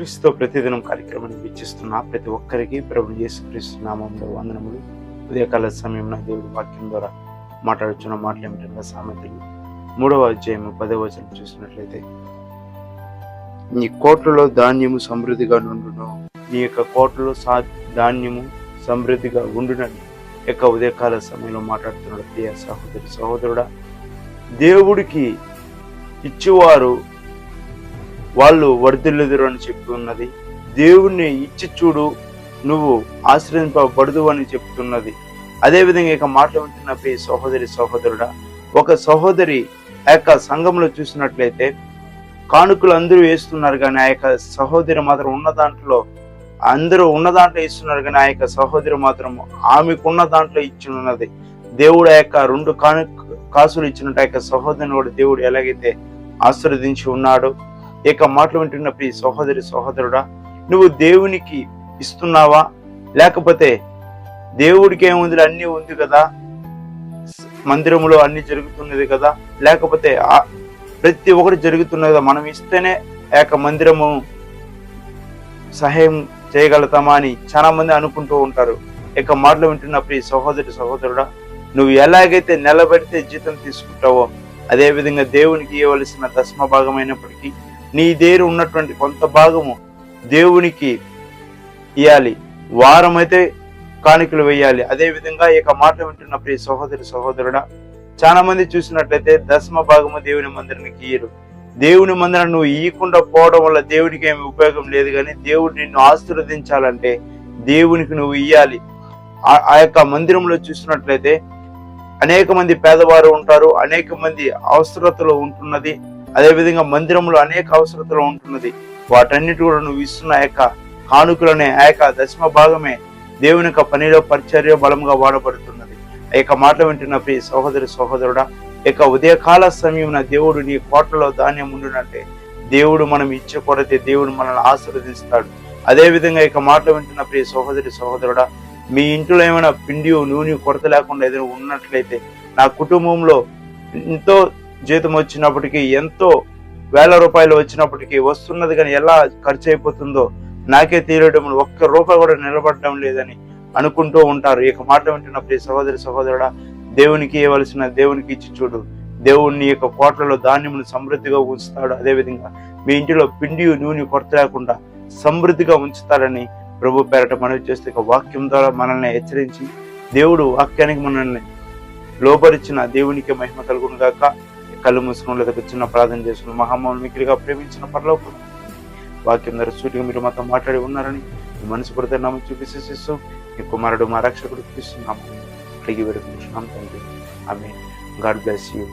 క్రీస్తుతో ప్రతిదినం కార్యక్రమాన్ని వీక్షిస్తున్న ప్రతి ఒక్కరికి ప్రభు యేసుక్రీస్తు నామంలో వందనములు. ఉదయకాల సమయంలో దేవుడి వాక్యం ద్వారా మాట్లాడుచున్న మాటలు ఏమిటంటే సామెతలు. మూడవ అధ్యాయము పదవ వచనం చూసినట్లయితే నీ కోట్లలో ధాన్యము సమృద్ధిగా నుండును. నీ యొక్క కోట్లలో సా ధాన్యము సమృద్ధిగా ఉండునని యొక్క ఉదయకాల సమయంలో మాట్లాడుతున్నాడు. ప్రియ సహోదరి సహోదరుడా దేవుడికి ఇచ్చేవారు వాళ్ళు వర్ధిల్లుదురు అని చెప్తున్నది. ఉన్నది దేవుణ్ణి ఇచ్చి చూడు నువ్వు ఆశ్రయింపబడదు అని చెప్తున్నది. అదేవిధంగా ఇక మాట వింటున్న ప్రియ సహోదరి సహోదరుడా ఒక సహోదరి ఆ యొక్క సంఘంలో చూసినట్లయితే కానుకలు అందరూ వేస్తున్నారు కానీ ఆ యొక్క సహోదరి మాత్రం ఉన్న దాంట్లో అందరూ ఉన్న దాంట్లో ఇస్తున్నారు కానీ ఆ యొక్క సహోదరి మాత్రం ఆమెకున్న దాంట్లో ఇచ్చి ఉన్నది దేవుడు ఆ యొక్క రెండు కాను కాసులు ఇచ్చినట్టు ఆ యొక్క సహోదరిని కూడా దేవుడు ఎలాగైతే ఆశీర్వదించి ఉన్నాడు ఇక మాటలు వింటున్న ప్రియ సహోదరి సహోదరుడా నువ్వు దేవునికి ఇస్తున్నావా? లేకపోతే దేవుడికి ఏముంది అన్నీ ఉంది కదా. మందిరంలో అన్ని జరుగుతున్నది కదా. లేకపోతే ప్రతి ఒక్కటి జరుగుతున్నది కదా. మనం ఇస్తేనే యొక్క మందిరము సహాయం చేయగలుగుతామా అని చాలా మంది అనుకుంటూ ఉంటారు. ఇక మాటలు వింటున్న ప్రియ సహోదరి సహోదరుడా నువ్వు ఎలాగైతే నిలబడితే జీతం తీసుకుంటావో అదే విధంగా దేవునికి ఇవ్వవలసిన దశమ భాగమైనప్పటికీ నీ దగ్గర ఉన్నటువంటి కొంత భాగము దేవునికి ఇవ్వాలి వారం అయితే కానుకలు వేయాలి. అదే విధంగా ఇక మాట వింటున్న ప్రియ సహోదరి సహోదరుడా చాలా మంది చూసినట్లయితే దశమ భాగము దేవుని మందిరానికి ఇయ్యరు. దేవుని మందిరం నువ్వు ఇయ్యకుండా పోవడం వల్ల దేవునికి ఏమి ఉపయోగం లేదు కానీ దేవుడు నిన్ను ఆశీర్వదించాలంటే దేవునికి నువ్వు ఇయ్యాలి. ఆ- ఆ యొక్క మందిరంలో చూసినట్లయితే అనేక మంది పేదవారు ఉంటారు అనేక మంది అవసరతలు ఉంటున్నది. అదే విధంగా మందిరంలో అనేక అవసరతలు ఉంటున్నది. వాటన్నిటి కూడా నువ్వు ఇస్తున్న ఆ యొక్క కానుకలనే ఆ యొక్క దశమ భాగమే దేవుని యొక్క పనిలో పరిచర్య బలంగా వాడబడుతున్నది. ఆ యొక్క మాటలు వింటున్న ప్రియ సహోదరి సహోదరుడా ఇక ఉదయకాల సమయం దేవుడు నీ కోటలో ధాన్యం ఉండునంటే దేవుడు మనం ఇచ్చే కొరతే దేవుడు మనల్ని ఆశీర్వదిస్తాడు. అదేవిధంగా ఇక మాటలు వింటున్న ప్రియ సహోదరి సహోదరుడా మీ ఇంట్లో ఏమైనా పిండి నూనె కొరత లేకుండా ఏదైనా ఉన్నట్లయితే నా కుటుంబంలో ఎంతో జీతం వచ్చినప్పటికీ ఎంతో వేల రూపాయలు వచ్చినప్పటికీ వస్తున్నది కానీ ఎలా ఖర్చు అయిపోతుందో నాకే తీరడం ఒక్క రూపాయి కూడా నిలబడడం లేదని అనుకుంటూ ఉంటారు. ఇక మాట వింటున్న ఈ సహోదరి సహోదరుడా దేవునికి ఇవ్వవలసిన దేవునికి ఇచ్చి చూడు. దేవుని యొక్క కోట్లలో ధాన్యమును సమృద్ధిగా ఉంచుతాడు. అదేవిధంగా మీ ఇంటిలో పిండి నూనె కొరత లేకుండా సమృద్ధిగా ఉంచుతాడని ప్రభు పేరట మనవి చేస్తే వాక్యం ద్వారా మనల్ని హెచ్చరించి దేవుడు వాక్యానికి మనల్ని లోపరిచిన దేవునికి మహిమ కలుగును గాక కళ్ళు మూసుకుని లేదా చిన్న ప్రార్థన చేసుకుని మహామౌని మిక్కిలిగా ప్రేమించిన పరలోకం. వాక్యం ద్వారా సూటిగా మీరు మాతో మాట్లాడి ఉన్నారని మీ మనసు పడితే నామం చూపిస్తూ మీ కుమారుడు మా రక్షకుడు ఇస్తున్నాము అడిగి వేడుకుంటున్నాం తండ్రి. ఆమె గాడ్ బ్లెస్ యూ.